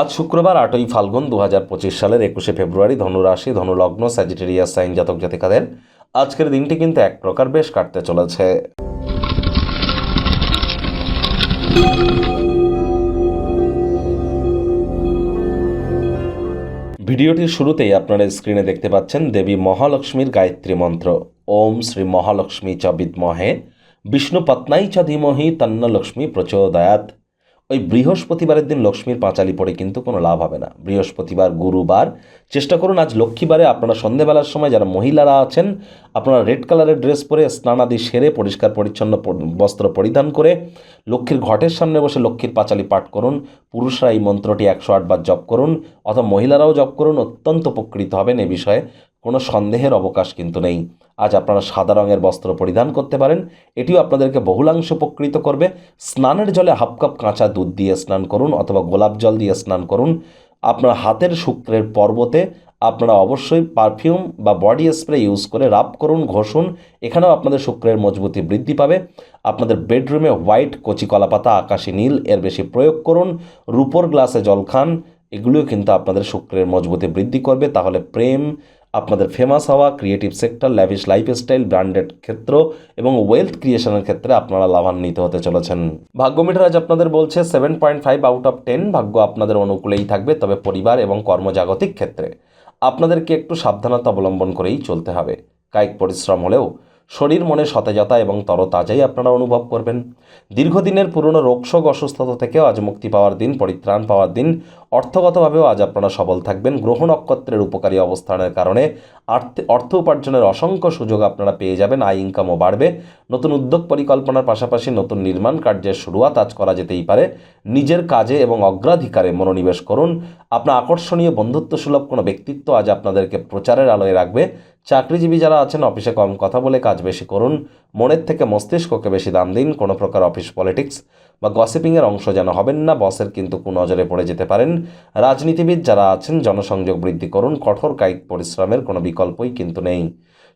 আজ শুক্রবার আটই ফাল্গুন দু হাজার পঁচিশ সালের একুশে ফেব্রুয়ারি ধনুরাশি, ধনুলগ্ন, স্যাজিটেরিয়াস সাইন জাতক জাতিকাদের আজকের দিনটি কিন্তু এক প্রকার বেশ কাটতে চলেছে। ভিডিওটির শুরুতেই আপনারা স্ক্রিনে দেখতে পাচ্ছেন দেবী মহালক্ষ্মীর গায়ত্রী মন্ত্র। ওম শ্রী মহালক্ষ্মী চ বিদ্মহে। বিষ্ণু পত্নাই চ ধীমহি তন্ন প্রচোদয়াত ওই বৃহস্পতিবারের দিন লক্ষ্মীর পাঁচালি পড়ে কিন্তু কোনো লাভ হবে না। বৃহস্পতিবার গুরুবার। চেষ্টা করুন আজ লক্ষ্মীবারে আপনারা সন্ধেবেলার সময় যারা মহিলারা আছেন, আপনারা রেড কালারের ড্রেস পরে স্নানাদি সেরে পরিষ্কার পরিচ্ছন্ন বস্ত্র পরিধান করে লক্ষ্মীর ঘটের সামনে বসে লক্ষ্মীর পাঁচালি পাঠ করুন। পুরুষরা এই মন্ত্রটি একশো আটবার জপ করুন, অথবা মহিলারাও জপ করুন। অত্যন্ত উপকৃত হবেন এ বিষয়ে। কোনো সন্দেহের অবকাশ কিন্তু নেই। আজ আপনারা সাদা রঙের বস্ত্র পরিধান করতে পারেন। এটিও আপনাদেরকে বহুলাংশ উপকৃত করবে। স্নানের জলে হাফ কাপ কাঁচা দুধ দিয়ে স্নান করুন অথবা গোলাপ জল দিয়ে স্নান করুন। আপনার হাতের শুক্রের পর্বতে আপনারা অবশ্যই পারফিউম বা বডি স্প্রে ইউজ করে রাব করুন, ঘষুন। এখানেও আপনাদের শুক্রের মজবুতি বৃদ্ধি পাবে। আপনাদের বেডরুমে হোয়াইট কচি কলাপাতা আকাশি নীল এর বেশি প্রয়োগ করুন। রূপোর গ্লাসে জল খান। এগুলিও কিন্তু আপনাদের শুক্রের মজবুতি বৃদ্ধি করবে। তাহলে প্রেম আপনাদের ফেমাস হওয়া creative sector lavish lifestyle branded ক্ষেত্র এবং ওয়েলথ ক্রিয়েশনের ক্ষেত্রে আপনারা লাভান্বিত হতে চলেছেন। ভাগ্য মিটার আজ আপনাদের বলছে seven point five out of ten ভাগ্য আপনাদের অনুকূলেই থাকবে, তবে পরিবার এবং কর্মজাগতিক ক্ষেত্রে। আপনাদেরকে একটু সাবধানতা অবলম্বন করেই চলতে হবে। কায়িক পরিশ্রম হলেও শরীর মনে সতেজতা এবং তরতাজাই আপনারা অনুভব করবেন। দীর্ঘদিনের পুরনো রোগশোক অসুস্থতা থেকেও আজ মুক্তি পাওয়ার দিন, পরিত্রাণ পাওয়ার দিন। অর্থগতভাবেও আজ আপনারা সবল থাকবেন। গ্রহ নক্ষত্রের উপকারী অবস্থানের কারণে অর্থ উপার্জনের অসংখ্য সুযোগ আপনারা পেয়ে যাবেন। আয় ইনকামও বাড়বে। নতুন উদ্যোগ পরিকল্পনার পাশাপাশি নতুন নির্মাণ কার্যের শুরুয়াত আজ করা যেতেই পারে। নিজের কাজে এবং অগ্রাধিকারে মনোনিবেশ করুন। আপনার আকর্ষণীয় বন্ধুত্ব সুলভ কোনো ব্যক্তিত্ব আজ আপনাদেরকে প্রচারের আলোয় রাখবে। চাকরিজীবী যারা আছেন, অফিসে কম কথা বলে কাজ বেশি করুন। মনের থেকে মস্তিষ্ককে বেশি দাম দিন। কোনো প্রকার অফিস পলিটিক্স বা গসিপিংয়ের অংশ যেন হবেন না। বসের কিন্তু নজরে পড়ে যেতে পারেন। রাজনীতিবিদ যারা আছেন, জনসংযোগ বৃদ্ধি করুন। কঠোর কায়িক পরিশ্রমের কোনো বিকল্পই কিন্তু নেই।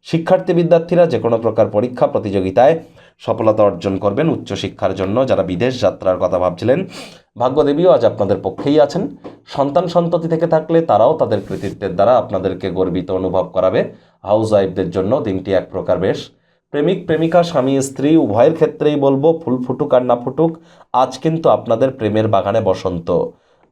শিক্ষার্থী বিদ্যার্থীরা যে কোনো প্রকার পরীক্ষা, প্রতিযোগিতায় সফলতা অর্জন করবেন উচ্চশিক্ষার জন্য। যারা বিদেশ যাত্রার কথা ভাবছিলেন, ভাগ্যদেবীও আজ আপনাদের পক্ষেই আছেন। সন্তান সন্ততি থেকে থাকলে তারাও তাদের কৃতিত্বের দ্বারা আপনাদেরকে গর্বিত অনুভব করাবে। হাউস ওয়াইফদের জন্য দিনটি এক প্রকার বেশ। প্রেমিক, প্রেমিকা, স্বামী, স্ত্রী, উভয়ের ক্ষেত্রেই বলব, ফুল ফুটুক আর না ফুটুক, আজ কিন্তু আপনাদের প্রেমের বাগানে বসন্ত।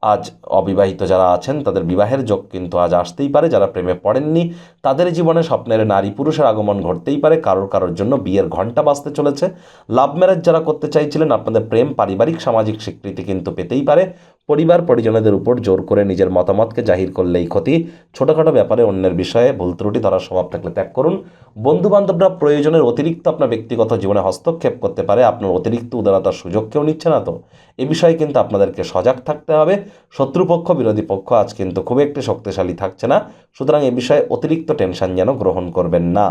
আজ অবিবাহিত যারা আছেন, তাদের বিবাহের যোগ কিন্তু আজ আসতেই পারে। যারা প্রেমে পড়েননি তাদের জীবনে স্বপ্নের নারী পুরুষের আগমন ঘটতেই পারে, কারোর কারোর জন্য বিয়ের ঘণ্টা বাজতে চলেছে। লাভ ম্যারেজ যারা করতে চাইছিলেন, আপনাদের প্রেম, পারিবারিক, সামাজিক স্বীকৃতি কিন্তু পেতেই পারে। পরিবার, পরিজনদের উপর জোর করে নিজের মতামতকে জাহির করলেই ক্ষতি। ছোটোখাটো ব্যাপারে অন্যের বিষয়ে ভুল ত্রুটি ধরার স্বভাব থাকলে ত্যাগ করুন। বন্ধু বান্ধবরা প্রয়োজনের অতিরিক্ত আপনার ব্যক্তিগত জীবনে হস্তক্ষেপ করতে পারে, আপনার অতিরিক্ত উদারতার সুযোগ কেউ নিচ্ছে না তো। এ বিষয়ে কিন্তু আপনাদেরকে সজাগ থাকতে হবে। শত্রুপক্ষ, বিরোধী পক্ষ আজ কিন্তু খুব একটি শক্তিশালী থাকছে না। সুতরাং এ বিষয়ে অতিরিক্ত টেনশন যেন গ্রহণ করবেন না।